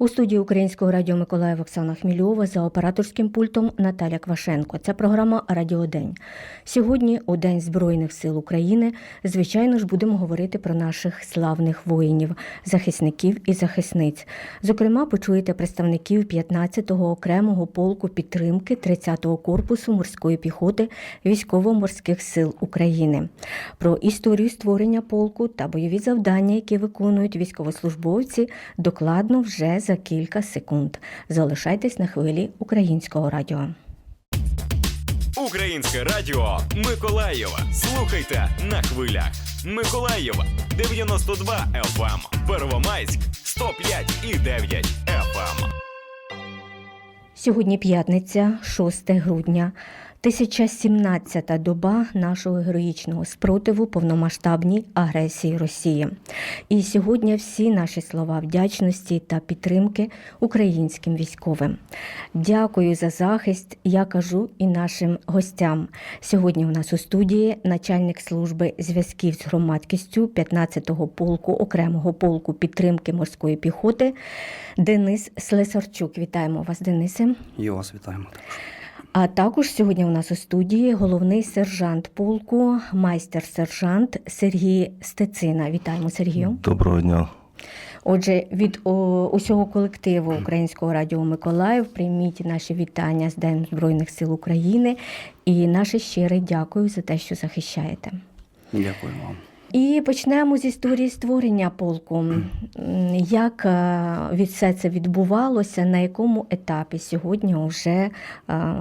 У студії Українського радіо Миколаїв Оксана Хмільова за операторським пультом Наталя Квашенко. Це програма Радіодень. Сьогодні, у День Збройних сил України, звичайно ж, будемо говорити про наших славних воїнів, захисників і захисниць. Зокрема, почуєте представників 15-го окремого полку підтримки 30-го корпусу морської піхоти військово-морських сил України. Про історію створення полку та бойові завдання, які виконують військовослужбовці, докладно вже за кілька секунд. Залишайтесь на хвилі українського радіо. Українське радіо Миколаєва. Слухайте на хвилях. Миколаєва 92 FM. Первомайськ 105 і 9 FM. Сьогодні п'ятниця, 6 грудня, 1017-та доба нашого героїчного спротиву повномасштабній агресії Росії. І сьогодні всі наші слова вдячності та підтримки українським військовим. Дякую за захист. Я кажу і нашим гостям. Сьогодні у нас у студії начальник служби зв'язків з громадськістю 15-го полку окремого полку підтримки морської піхоти Денис Слесарчук. Вітаємо вас, Денисе. І вас вітаємо. А також сьогодні у нас у студії головний сержант полку, майстер-сержант Сергій Стецина. Вітаємо Сергію. Доброго дня. Отже, від о, усього колективу Українського радіо Миколаїв прийміть наші вітання з Днем Збройних сил України і наше щире дякую за те, що захищаєте. Дякую вам. І почнемо з історії створення полку. Як е, від все це відбувалося, на якому етапі сьогодні вже е,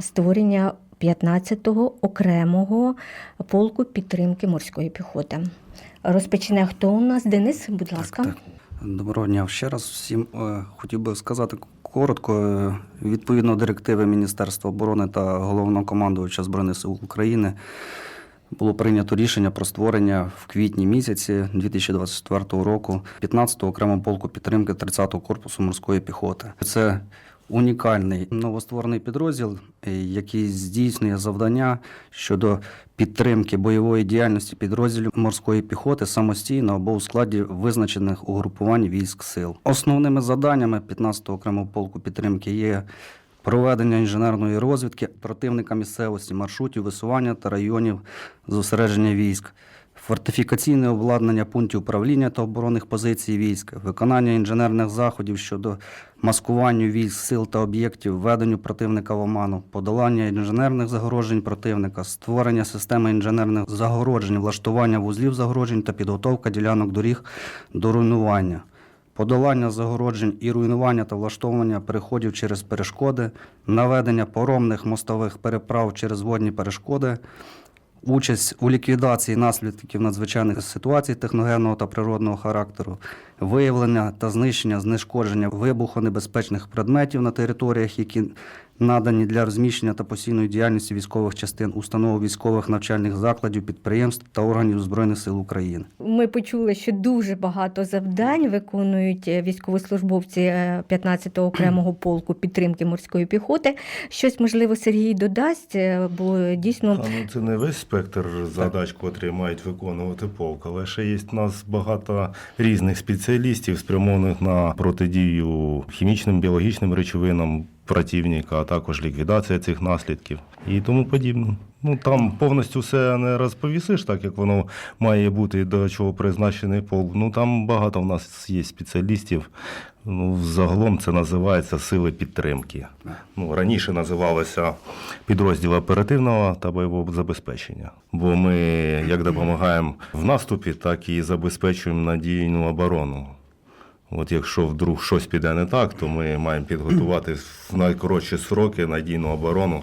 створення 15-го окремого полку підтримки морської піхоти? Розпочне хто у нас? Денис, будь ласка. Так, так. Доброго дня ще раз всім. Е, Хотів би сказати коротко. Відповідно директиви Міністерства оборони та головного командувача Збройних сил України було прийнято рішення про створення в квітні місяці 2024 року 15-го окремого полку підтримки 30-го корпусу морської піхоти. Це унікальний новостворений підрозділ, е, який здійснює завдання щодо підтримки бойової діяльності підрозділів морської піхоти самостійно або у складі визначених угрупувань військ сил. Основними завданнями 15-го окремого полку підтримки є проведення інженерної розвідки противника місцевості, маршрутів висування та районів зосередження військ. Фортифікаційне обладнання пунктів управління та оборонних позицій військ, виконання інженерних заходів щодо маскуванню військ, сил та об'єктів, введенню противника в оману, подолання інженерних загорожень противника, створення системи інженерних загороджень, влаштування вузлів загороджень та підготовка ділянок доріг до руйнування. Подолання загороджень і руйнування та влаштовування переходів через перешкоди, наведення поромних мостових переправ через водні перешкоди, участь у ліквідації наслідків надзвичайних ситуацій техногенного та природного характеру, виявлення та знищення знешкодження вибухонебезпечних предметів на територіях, які надані для розміщення та постійної діяльності військових частин, установ військових навчальних закладів, підприємств та органів Збройних сил України. Ми почули, що дуже багато завдань виконують е, військовослужбовці е, 15-го окремого полку підтримки морської піхоти. Щось, можливо, Сергій додасть, е, бо дійсно А, ну, це не весь спектр задач, котрі мають виконувати полк, але ще є в нас багато різних спеціалістів, спрямованих на протидію хімічним, біологічним речовинам противника, а також ліквідація цих наслідків і тому подібне. Ну там повністю все не розповісиш, так як воно має бути до чого призначений полк. Ну там багато в нас є спеціалістів. Ну, загалом це називається сили підтримки. Ну, раніше називалося підрозділ оперативного та бойового забезпечення. Бо ми як допомагаємо в наступі, так і забезпечуємо надійну оборону. От якщо вдруг щось піде не так, то ми маємо підготувати в найкоротші сроки надійну оборону,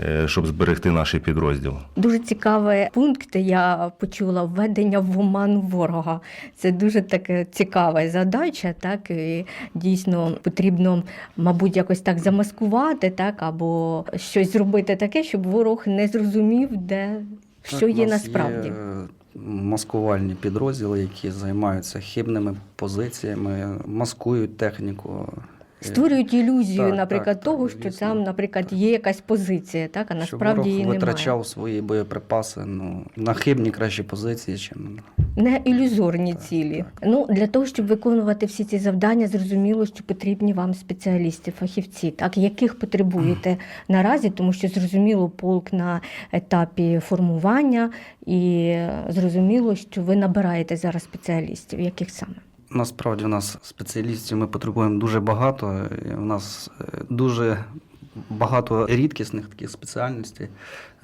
е, щоб зберегти наш підрозділ. дуже цікавий пункт. Я почула введення в оману ворога. Це дуже така цікава задача. Так і дійсно потрібно, мабуть, якось так замаскувати, так або щось зробити таке, щоб ворог не зрозумів, де що Так, у є насправді. Є е, маскувальні підрозділи, які займаються хибними позиціями, маскують техніку. Е, Створюють ілюзію, Так, наприклад, так, того, так, що звісно. там, наприклад, є якась позиція, так, а насправді ворог її немає. витрачав свої боєприпаси ну, на хибні кращі позиції, чим не ілюзорні Так, цілі. так. Ну для того, щоб виконувати всі ці завдання, зрозуміло, що потрібні вам спеціалісти, фахівці, так яких потребуєте наразі, тому що зрозуміло, полк на етапі формування, і е, зрозуміло, що ви набираєте зараз спеціалістів. Яких саме? Насправді у нас спеціалістів ми потребуємо дуже багато. У нас е, дуже багато рідкісних таких спеціальностей.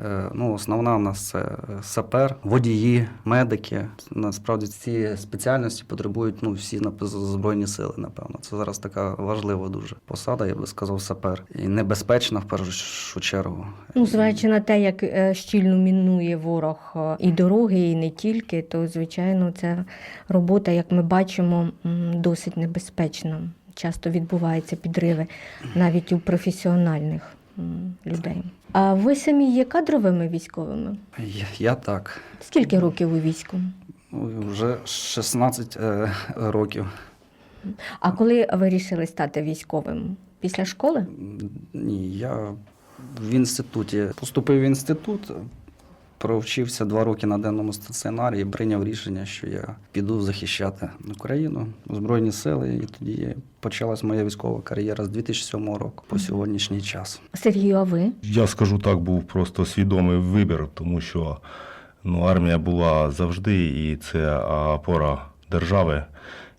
Е, Ну, основна у нас це сапер, водії, медики. Насправді ці спеціальності потребують ну, всі нап- збройні сили, напевно. Це зараз така важлива дуже посада, я би сказав, сапер. І небезпечна в першу чергу. Ну, зважаючи на те, як е, щільно мінує ворог е, і дороги, і не тільки, то звичайно, це робота, як ми бачимо, досить небезпечна. Часто відбуваються підриви навіть у професіональних людей. А ви самі є кадровими військовими? Я, я так. Скільки років у війську? Ну, Вже 16 е, років. А коли ви вирішили стати військовим? Після школи? Ні, я в інституті поступив в інститут, провчився два роки на денному стаціонарі і прийняв рішення, що я піду захищати Україну, Збройні сили. І тоді почалась моя військова кар'єра з 2007 року по сьогоднішній час. Сергію, а ви? Я скажу так, був просто свідомий вибір, тому що ну, армія була завжди, і це опора держави.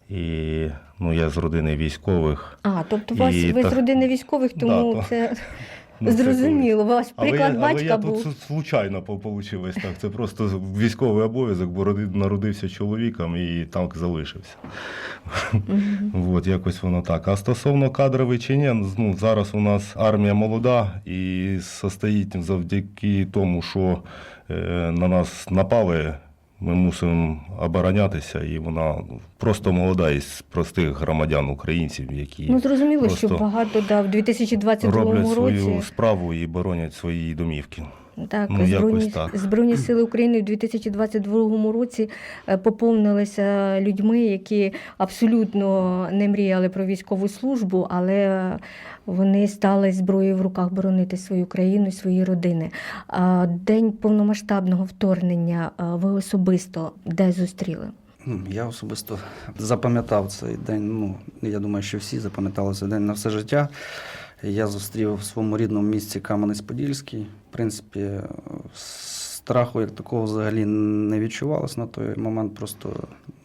І ну, я з родини військових. А, тобто вас І ви з родини військових, тому Да, то- це Ну, зрозуміло. Ваш Але приклад я, батька але я був. тут случайно вийшло так. Це просто військовий обов'язок, бо народився чоловіком і там залишився. От якось воно так. А стосовно кадровий чи ні, ну, зараз у нас армія молода і состоїть завдяки тому, що е, на нас напали. Ми мусимо оборонятися, і вона просто молода із простих громадян українців, які Ну зрозуміло, що багато да, в 2022 роблять році свою справу і боронять свої домівки. Так, ну, збройні, так. збройні сили України в 2022 році е, поповнилися людьми, які абсолютно не мріяли про військову службу, але вони стали зброєю в руках боронити свою країну свої родини. День повномасштабного вторгнення е, ви особисто де зустріли? Я особисто запам'ятав цей день. Ну, я думаю, що всі запам'ятали цей день на все життя. Я зустрів в своєму рідному місці Кам'янець-Подільський. В принципі, страху як такого взагалі не відчувалось на той момент. Просто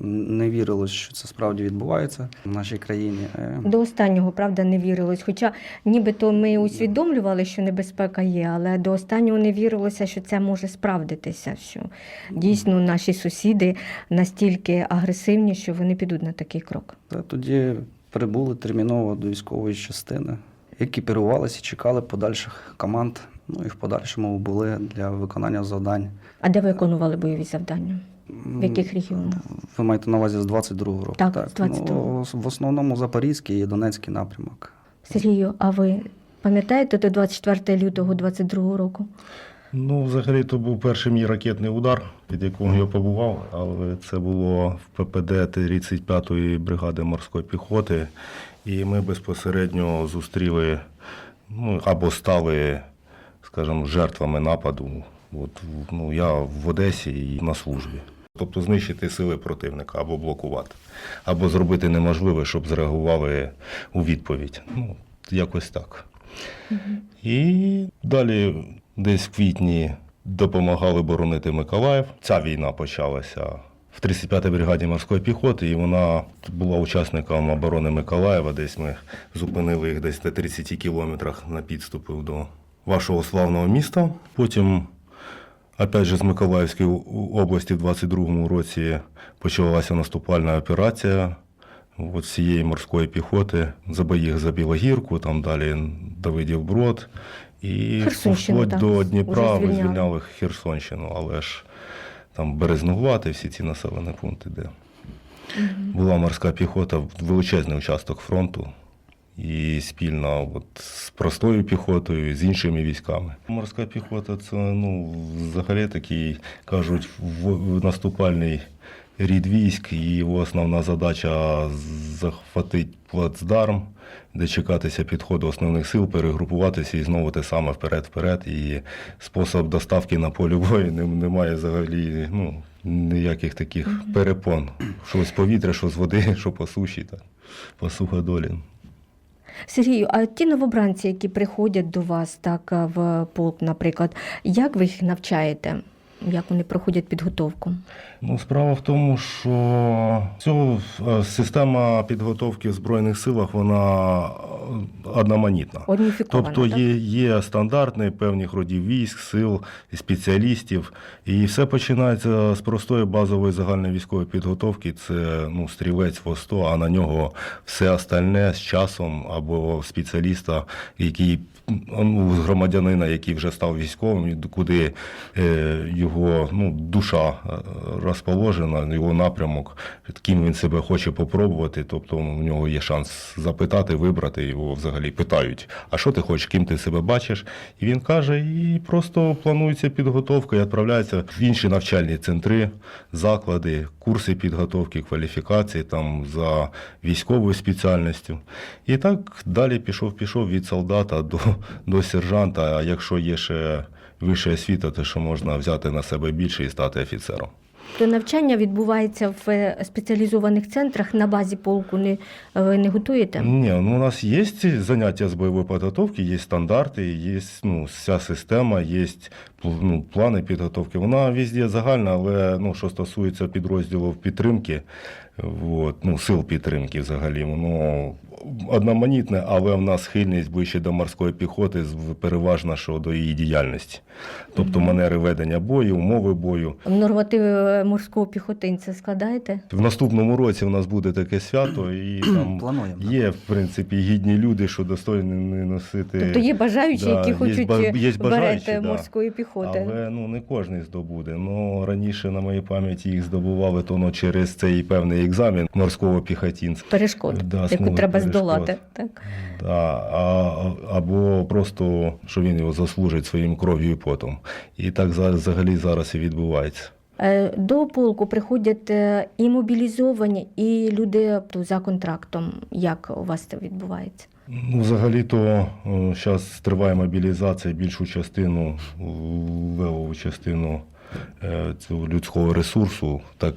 не вірилось, що це справді відбувається в нашій країні. Е, До останнього, правда, не вірилось. Хоча нібито ми усвідомлювали, що небезпека є, але до останнього не вірилося, що це може справдитися. Що дійсно наші сусіди настільки агресивні, що вони підуть на такий крок. Тоді прибули терміново до військової частини, екіпірувалися чекали подальших команд. Ну і в подальшому були для виконання завдань. А де ви виконували бойові завдання? В яких регіонах? Ви маєте на увазі з 22-го року? Так, з 22-го. Ну, в основному Запорізький і Донецький напрямок. Сергію, а ви пам'ятаєте до 24 лютого 22 року? Ну, взагалі, то був перший мій ракетний удар, під яким я побував, але це було в ППД 35-ї бригади морської піхоти. І ми безпосередньо зустріли ну, або стали, скажімо, жертвами нападу. От, ну, я в Одесі і на службі. Тобто знищити сили противника або блокувати, або зробити неможливе, щоб зреагували у відповідь. Ну, якось так. І далі, десь в квітні, допомагали боронити Миколаїв. Ця війна почалася в 35-й бригаді морської піхоти, і вона була учасником оборони Миколаєва. Десь ми зупинили їх десь на 30 кілометрах на підступи до вашого славного міста. Потім, опять же, з Миколаївської області в 22-му році почалася наступальна операція от всієї морської піхоти, забої їх за Білогірку, там далі Давидів Брод. І вплоть до Дніпра ви звільняли Херсонщину, але ж там Березногувати, всі ці населені пункти, де була морська піхота, величезний участок фронту. І спільно от, з простою піхотою, з іншими військами. Морська піхота це ну, взагалі такий, кажуть, наступальний рід військ, і його основна задача захватити плацдарм, де чекатися підходу основних сил, перегрупуватися і знову те саме вперед-вперед. І спосіб доставки на полі бою не- немає взагалі ну, ніяких таких перепон. Що з повітря, що з води, що по суші, так, по суходолі. Сергію, а ті новобранці, які приходять до вас так в полк, наприклад, як ви їх навчаєте? Як вони проходять підготовку? Ну, справа в тому, що цю е, система підготовки в Збройних силах вона е, одноманітна. Тобто так? є, є стандартний певних родів військ, сил, спеціалістів, і все починається з простої базової загальної військової підготовки. Це ну, стрілець в ОСТО, а на нього все остальне з часом або спеціаліста, який ну, громадянина, який вже став військовим, куди е, його ну, душа е, розположена, його напрямок, ким він себе хоче попробувати. Тобто у нього є шанс запитати, вибрати його взагалі питають, а що ти хочеш, ким ти себе бачиш? І він каже, і просто планується підготовка і відправляється в інші навчальні центри, заклади, курси підготовки, кваліфікації там за військовою спеціальністю. І так далі пішов, пішов від солдата до, до сержанта. А якщо є ще вища освіта, те, що можна взяти на себе більше і стати офіцером. То навчання відбувається в е, спеціалізованих центрах на базі полку. Не, ви не готуєте? Ні, ну у нас є заняття з бойової підготовки, є стандарти, є ну, вся система, є ну, плани підготовки. Вона везде загальна, але ну, що стосується підрозділів підтримки, от, ну, сил підтримки взагалі, воно одноманітне, але в нас схильність ближче до морської піхоти переважна щодо її діяльності. Тобто манери ведення бою, умови бою. Нормативи морського піхотинця складаєте? В наступному році у нас буде таке свято, і там Плануємо. Є, в принципі, гідні люди, що достойні не носити. Тобто є бажаючі, Да, які хочуть є бажаючі, берете да. морської піхоти. Але ну, не кожен здобуде. Ну, раніше, на моїй пам'яті, їх здобували то, ну, через цей певний екзамен морського піхотінця. Перешкод, Да, яку треба перешкод. здолати. Так? Да, а, або просто, що він його заслужить своїм кров'ю і потом. І так за- взагалі зараз і відбувається. Е, До полку приходять е, і мобілізовані, і люди за контрактом. Як у вас це відбувається? Ну, взагалі-то зараз триває мобілізація більшу частину, левову частину е, цього людського ресурсу, так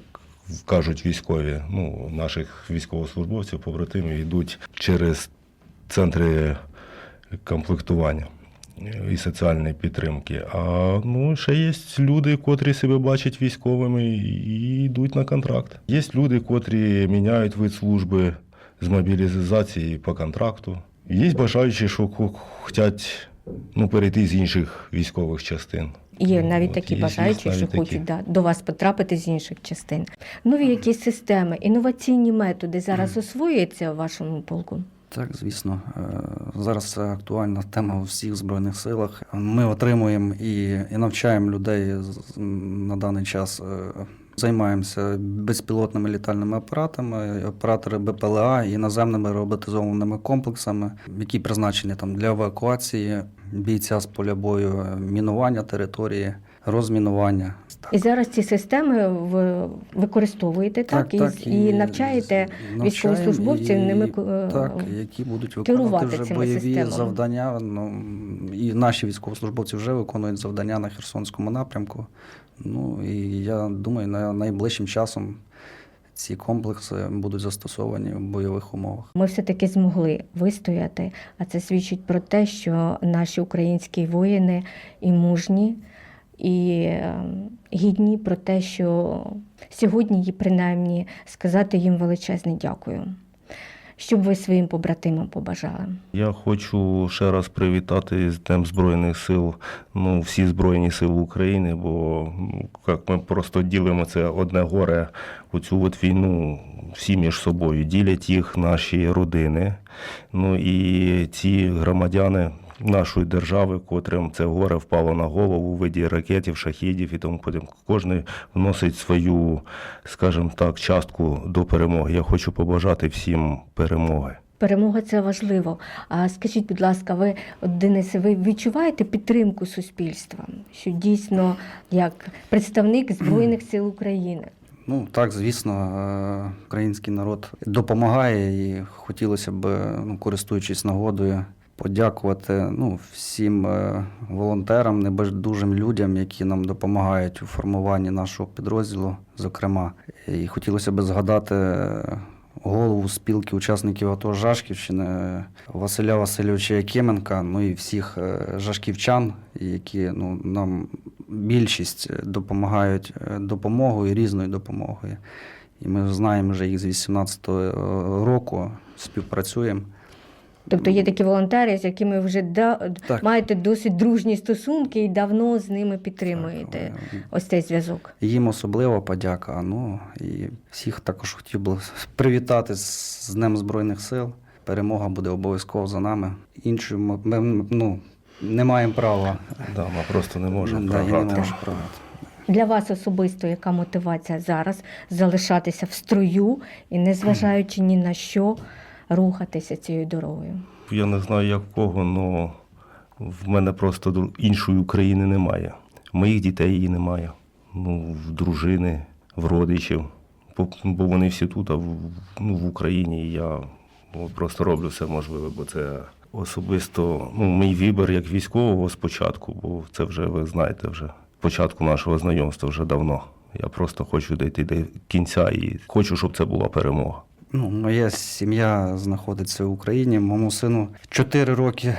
кажуть військові, ну, наших військовослужбовців, побратимів йдуть через центри комплектування і соціальної підтримки. А ну, ще є люди, котрі себе бачать військовими і йдуть на контракт. Є люди, котрі міняють вид служби з мобілізації по контракту. Є бажаючі, що хочуть ну, перейти з інших військових частин. Є Ну, навіть от такі є- є бажаючі, що такі. хочуть да, до вас потрапити з інших частин. Нові якісь системи, інноваційні методи зараз освоюються в вашому полку? Так, звісно. Е, Зараз актуальна тема у всіх збройних силах. Ми отримуємо і, і навчаємо людей на даний час. Займаємося безпілотними літальними апаратами, оператори БПЛА і наземними роботизованими комплексами, які призначені там для евакуації бійця з поля бою, мінування території, розмінування. І зараз ці системи ви використовуєте так, і, і, навчаєте військовослужбовців і- ними е, так, які будуть виконувати вже бойові системами. завдання. Ну, і наші військовослужбовці вже виконують завдання на Херсонському напрямку. Ну і я думаю, на найближчим часом ці комплекси будуть застосовані в бойових умовах. Ми все-таки змогли вистояти, а це свідчить про те, що наші українські воїни і мужні, і е, гідні про те, що сьогодні принаймні сказати їм величезне дякую. Що б ви своїм побратимам побажали? Я хочу ще раз привітати з Днем Збройних сил, ну, всі Збройні Сили України, бо ну, як ми просто ділимо це одне горе, оцю от війну всі між собою ділять їх наші родини. Ну і ці громадяни нашої держави, котрим це горе впало на голову у виді ракетів, шахідів і тому подібне. Кожен вносить свою, скажімо так, частку до перемоги. Я хочу побажати всім перемоги. Перемога це важливо. А скажіть, будь ласка, ви, Денисе, ви відчуваєте підтримку суспільства, що дійсно як представник Збройних сил України? Ну так, звісно, е, український народ допомагає і хотілося б, ну, користуючись нагодою, подякувати ну, всім е, волонтерам, небайдужим людям, які нам допомагають у формуванні нашого підрозділу, зокрема. І хотілося б згадати е, голову спілки учасників АТО Жашківщини е, Василя Васильовича Якименка, ну і всіх жашківчан, які ну, нам більшість допомагають допомогою, різною допомогою. І ми знаємо вже їх з 18-го року, співпрацюємо. Тобто є такі волонтери, з якими вже да, Так. маєте досить дружні стосунки і давно з ними підтримуєте Так, ось цей зв'язок. Їм особлива подяка. Ну і всіх також хотів би привітати з Днем Збройних сил. Перемога буде обов'язково за нами. Іншою ми, ми, ну, не маємо права. Да, ми просто не можемо Да, не програти. програти. Для вас особисто яка мотивація зараз залишатися в строю і, незважаючи ні на що, рухатися цією дорогою? Я не знаю, як в кого, але в мене просто іншої України немає. Моїх дітей її немає. Ну, в дружини, в родичів. Бо вони всі тут, а в, ну, в Україні. І я ну, просто роблю все можливе, бо це особисто ну, мій вибір як військового спочатку, бо це вже ви знаєте, вже початку нашого знайомства вже давно. Я просто хочу дійти до кінця і хочу, щоб це була перемога. Ну, моя сім'я знаходиться в Україні. Моєму сину 4 роки,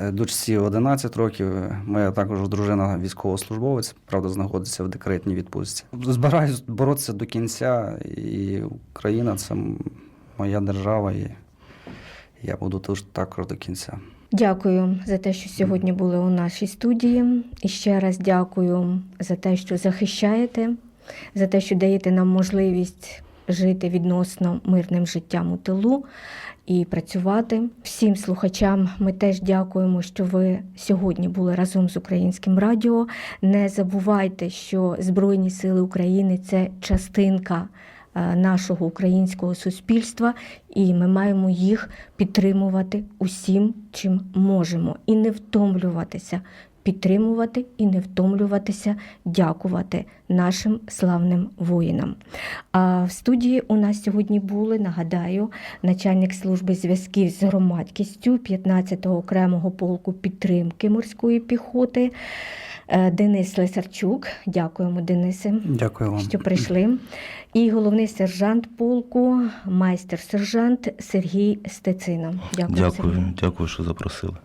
е, дочці 11 років. Моя також дружина військовослужбовець, правда, знаходиться в декретній відпустці. Збираюсь боротися до кінця, і Україна це моя держава, і я буду тут також до кінця. Дякую за те, що сьогодні були у нашій студії. І ще раз дякую за те, що захищаєте, за те, що даєте нам можливість жити відносно мирним життям у тилу і працювати. Всім слухачам ми теж дякуємо, що ви сьогодні були разом з українським радіо. Не забувайте, що Збройні Сили України це частинка нашого українського суспільства, і ми маємо їх підтримувати усім, чим можемо, і не втомлюватися. Підтримувати і не втомлюватися, дякувати нашим славним воїнам. А в студії у нас сьогодні були, нагадаю, начальник служби зв'язків з громадськістю 15-го окремого полку підтримки морської піхоти е, Денис Лесарчук. Дякуємо, Денисе Дякую вам. що прийшли. І головний сержант полку, майстер-сержант Сергій Стецина. Дякую. Дякую, Сергій. дякую, що запросили.